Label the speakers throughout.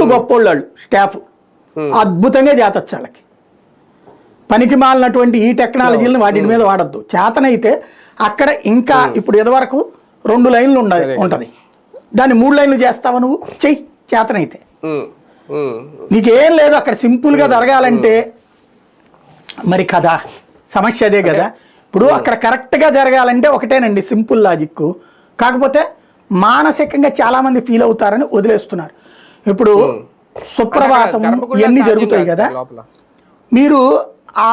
Speaker 1: పిచ్చి గొప్పోళ్ళు వాళ్ళు స్టాఫ్. అద్భుతంగా చేతచ్చు వాళ్ళకి. పనికి మాలినటువంటి ఈ టెక్నాలజీలను వాటి మీద వాడద్దు. చేతనైతే అక్కడ ఇంకా ఇప్పుడు ఇదివరకు రెండు లైన్లు ఉండదు ఉంటుంది. దాన్ని మూడు లైన్లు చేస్తావా నువ్వు? చెయ్యి చేతనైతే. నీకేం లేదు అక్కడ సింపుల్గా జరగాలంటే మరి కదా సమస్య అదే కదా. ఇప్పుడు అక్కడ కరెక్ట్గా జరగాలంటే ఒకటేనండి సింపుల్ లాజిక్ కాకపోతే మానసికంగా చాలామంది ఫీల్ అవుతారని వదిలేస్తున్నారు. ఇప్పుడు సుప్రభాతం ఇవన్నీ జరుగుతాయి కదా మీరు ఆ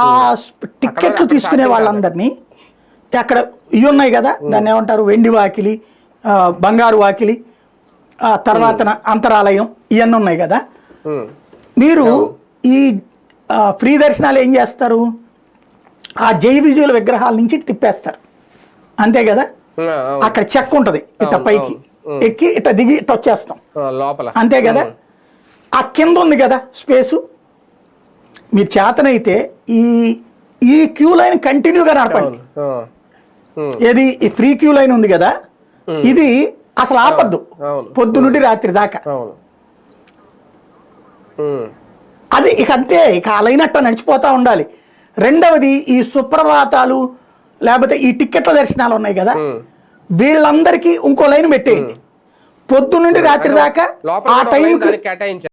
Speaker 1: టిక్కెట్లు తీసుకునే వాళ్ళందరినీ అక్కడ ఇవి ఉన్నాయి కదా దాన్ని ఏమంటారు వెండి వాకిలి బంగారు వాకిలి ఆ తర్వాత అంతరాలయం ఇవన్నీ ఉన్నాయి కదా. మీరు ఈ ఫ్రీ దర్శనాలు ఏం చేస్తారు? ఆ జై విజయుల విగ్రహాల నుంచి తిప్పేస్తారు. అంతే కదా. అక్కడ చెక్ ఉంటుంది ఇట్ట పైకి. ఎక్కి ఇట్ట దిగి ఇట్ట వచ్చేస్తాం.
Speaker 2: లోపల.
Speaker 1: అంతే కదా? ఆ కింద ఉంది కదా స్పేసు? మీరు చేతనైతే ఈ ఈ క్యూ లైన్ కంటిన్యూగా నడపండి ఏది? ఈ ఫ్రీ క్యూ లైన్ ఉంది కదా? ఇది అసలు ఆపద్దు. పొద్దు నుండి రాత్రి దాకా. అది ఇక అంతే ఇక ఆ లైన్ అట్ట నడిచిపోతూ ఉండాలి. రెండవది ఈ సుప్రభాతాలు లేకపోతే ఈ టిక్కెట్ల దర్శనాలు ఉన్నాయి కదా. వీళ్ళందరికీ ఇంకో లైన్ పెట్టేయండి. పొద్దు నుండి రాత్రి దాకా ఆ టైంకి
Speaker 2: కేటాయించారు.